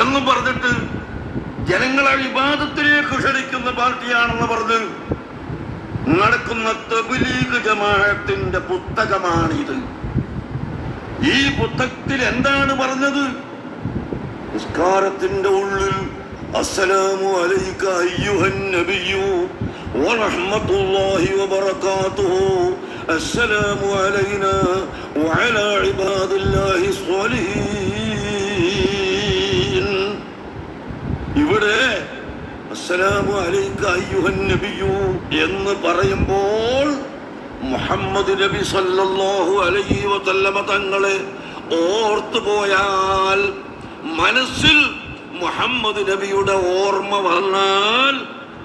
എന്ന് പറഞ്ഞിട്ട് ജനങ്ങളെ വിവാദത്തിലേക്ക് ക്ഷണിക്കുന്ന പാർട്ടിയാണെന്ന് പറഞ്ഞ് നടക്കുന്ന തബ്ലീഗ് ജമാഅത്തിന്റെ പുസ്തകമാണിത്. ഈ പുസ്തകത്തിൽ എന്താണ് പറഞ്ഞത്? നിസ്കാരത്തിന്റെ ഉള്ളിൽ അസ്സലാമു അലൈക അയ്യുഹൻ നബിയു വബറകാതുഹു അസ്സലാമു അലൈനാ വഅലാ ഇബാദില്ലാഹി സ്വാലിഹീൻ നബിയു എന്ന് പറയുമ്പോൾ മുഹമ്മദ് നബി സല്ലല്ലാഹു അലൈഹി വസല്ലമ തങ്ങളെ ഓർത്തു പോയാൽ മനസ്സിൽ മുഹമ്മദ് നബിയുടെ ഓർമ്മ വന്നാൽ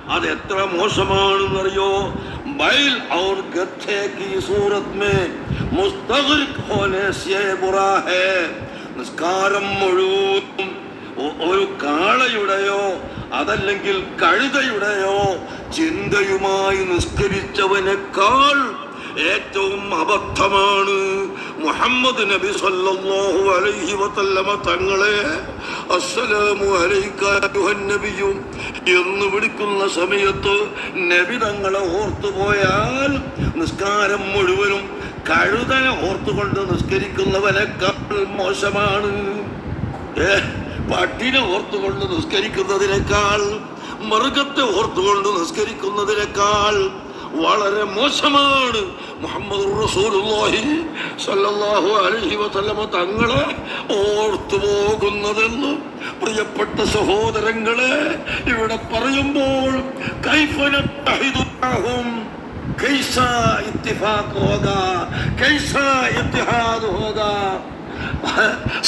അത് എത്ര മോശമാണെന്നറിയോ? ബൈൽ ഔർ നിസ്കാരം മുഴുവൻ ഒരു കാളയുടെയോ അതല്ലെങ്കിൽ കഴുതയുടെയോ ചിന്തയുമായി നിസ്കരിച്ചവനേക്കാൾ ഏറ്റവും അബദ്ധമാണ് മുഹമ്മദ് നബി സല്ലല്ലാഹു അലൈഹി വസല്ലമ തങ്ങളെ അസ്സലാമു അലൈക അയ്യുഹൻ നബിയും എന്ന് വിളിക്കുന്ന സമയത്ത് നബി തങ്ങളെ ഓർത്തുപോയാൽ നിസ്കാരം മുഴുവനും കഴുതനെ ഓർത്തുകൊണ്ട് നിസ്കരിക്കുന്നവനേക്കാൾ മോശമാണ്. പട്ടിനെ ഓർത്തുകൊണ്ട് നിസ്കരിക്കുന്നതിനേക്കാൾ മൃഗത്തെ ഓർത്തുകൊണ്ട് നിസ്കരിക്കുന്നതിനേക്കാൾ വളരെ മോശമാണ് മുഹമ്മദ് റസൂലുള്ളാഹി സല്ലല്ലാഹു അലൈഹി വസല്ലമ തങ്ങളെ ഓർത്തു പോകുന്നതെന്ന് പ്രിയപ്പെട്ട സഹോദരങ്ങളെ ഇവിടെ പറയുമ്പോൾ കൈസ ഹോഗാ കൈസ ഇത്തിഹാദ് ഹോഗാ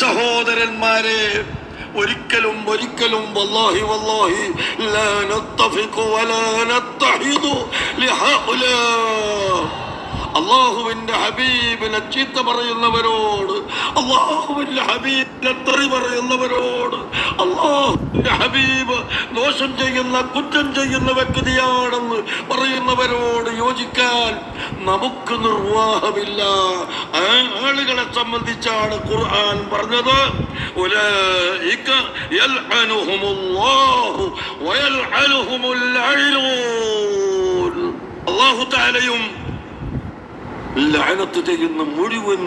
സഹോദരന്മാരെ ഒരിക്കലും ഒരിക്കലും വല്ലാഹി വല്ലാഹി ലാ നത്തഫിഖു വലാ നത്തഹിദു ലിഹഉലാ. അള്ളാഹുവിന്റെ ഹബീബിനെ ചീത്ത പറയുന്നവരോട് അള്ളാഹുവിന്റെ ഹബീബിനെ തെറി പറയുന്നവരോട് അള്ളാഹുവിന്റെ ഹബീബ് ദോഷം ചെയ്യുന്ന കുറ്റം ചെയ്യുന്ന വ്യക്തിയാണെന്ന് പറയുന്നവരോട് യോജിക്കാൻ നമുക്ക് നിർവാഹമില്ല. ആ ആളുകളെ സംബന്ധിച്ചാണ് ഖുർആൻ പറഞ്ഞത് അല്ലാഹു തആലയും ലഅനത്ത് ചെയ്യുന്ന മുഴുവൻ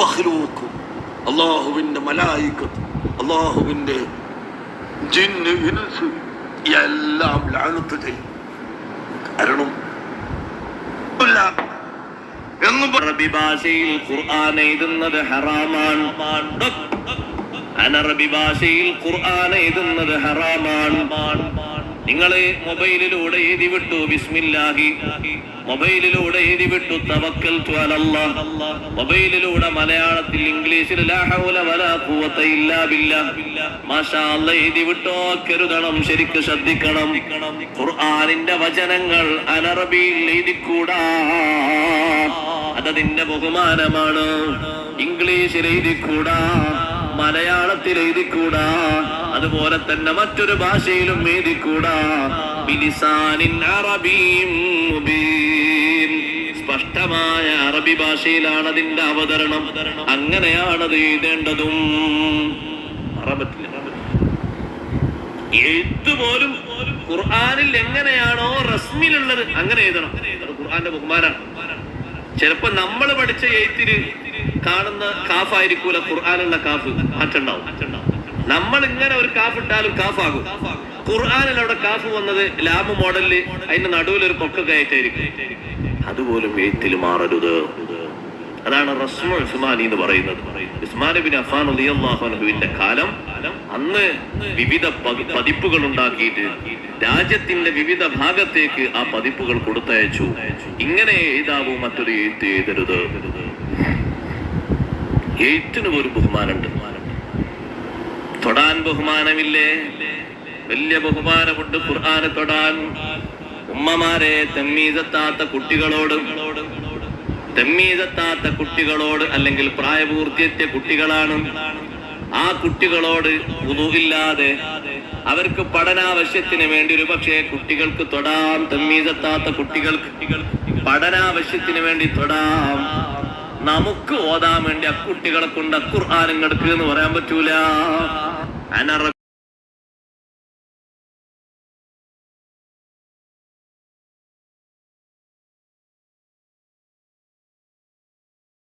മഖ്ലൂക്കും അള്ളാഹുവിന്റെ മലായിക്കത്ത് അള്ളാഹുവിന്റെ ജിന്ന് ഇൻസ് എല്ലാം ലഅനത്ത് ചെയ്യും കാരണം. എന്ന് അറബി ഭാഷയിൽ ഖുർആൻ എഴുതുന്നത് ഹറാമാണ്. അനറബി ഭാഷയിൽ ഖുർആൻ എഴുതുന്നത് ഹറാമാണ്. നിങ്ങളെ മൊബൈലിലൂടെ എഴുതി വിട്ടു ബിസ്മില്ലാഹി. മൊബൈലിലൂടെ എഴുതി വിട്ടു തവക്കൽ മൊബൈലിലൂടെ മലയാളത്തിൽ ഇംഗ്ലീഷിൽ എഴുതി വിട്ടോ കരുതണം ശരിക്ക് ശ്രദ്ധിക്കണം. ഖുർആാനിന്റെ വചനങ്ങൾ അനറബിയിൽ എഴുതിക്കൂടാ. അതതിന്റെ ബഹുമാനമാണ്. ഇംഗ്ലീഷിൽ എഴുതിക്കൂടാ മലയാളത്തിൽ എഴുതിക്കൂടാ അതുപോലെ തന്നെ മറ്റൊരു ഭാഷയിലും എഴുതിക്കൂടാ. സ്പഷ്ടമായ അറബി ഭാഷയിലാണ് അതിന്റെ അവതരണം. അങ്ങനെയാണത് എഴുതേണ്ടതും. അറബത്തിൽ എഴുത്തുപോലും ഖുർആാനിൽ എങ്ങനെയാണോ റസ്മിലുള്ളത് അങ്ങനെ എഴുതണം. ഖുർആന്റെ ബഹുമാനാണ് ചിലപ്പോ നമ്മൾ പഠിച്ച എഴുത്തിന് കാണുന്ന കാഫായിരിക്കൂല ഖുർആാനുള്ള കാഫ് മാറ്റുണ്ടാവും. നമ്മൾ ഇങ്ങനെ ഒരു കാഫ് ഇട്ടാലും കാഫാകും. ഖുർആാനിൽ അവിടെ കാഫ് വന്നത്? ലാബ് മോഡലിൽ അതിന്റെ നടുവിൽ ഒരു കൊക്കൊക്കെ ആയിട്ടായിരിക്കും. അതുപോലും എഴുത്തിൽ മാറരുത്. അതാണ് റസ്മു ഉസ്മാനി എന്ന് പറയുന്നത്. ഉസ്മാൻ അഫാൻ റളിയല്ലാഹു അൻഹുവിന്റെ കാലം അന്ന് വിവിധ പതി- പതിപ്പുകൾ ഉണ്ടാക്കിയിട്ട് രാജ്യത്തിന്റെ വിവിധ ഭാഗത്തേക്ക് ആ പതിപ്പുകൾ കൊടുത്തയച്ചു. ഇങ്ങനെ എഴുതാവൂ മറ്റൊരു എഴുത്ത് എഴുതരുത്. എഴുത്തിന് ഒരു ബഹുമാനമുണ്ട്. തൊടാൻ ബഹുമാനമില്ലേ? വലിയ ബഹുമാനമുണ്ട് ഖുർആാനെ തൊടാൻ. ഉമ്മമാരെ തെമ്മീസത്താത്ത കുട്ടികളോട് തെമ്മീസത്താത്ത കുട്ടികളോട് അല്ലെങ്കിൽ പ്രായപൂർത്തിയെത്തിയ കുട്ടികളാണ് ആ കുട്ടികളോട് ഉതുവില്ലാതെ അവർക്ക് പഠനാവശ്യത്തിന് വേണ്ടി ഒരു പക്ഷേ കുട്ടികൾക്ക് തൊടാം തെമ്മീതെത്താത്ത കുട്ടികൾക്ക് പഠനാവശ്യത്തിന് വേണ്ടി തൊടാം. നമുക്ക് ഓതാൻ വേണ്ടി അക്കുട്ടികളെ കൊണ്ട് അക്കുർഹാനം കിടക്കുക എന്ന് പറയാൻ പറ്റൂല. അനറ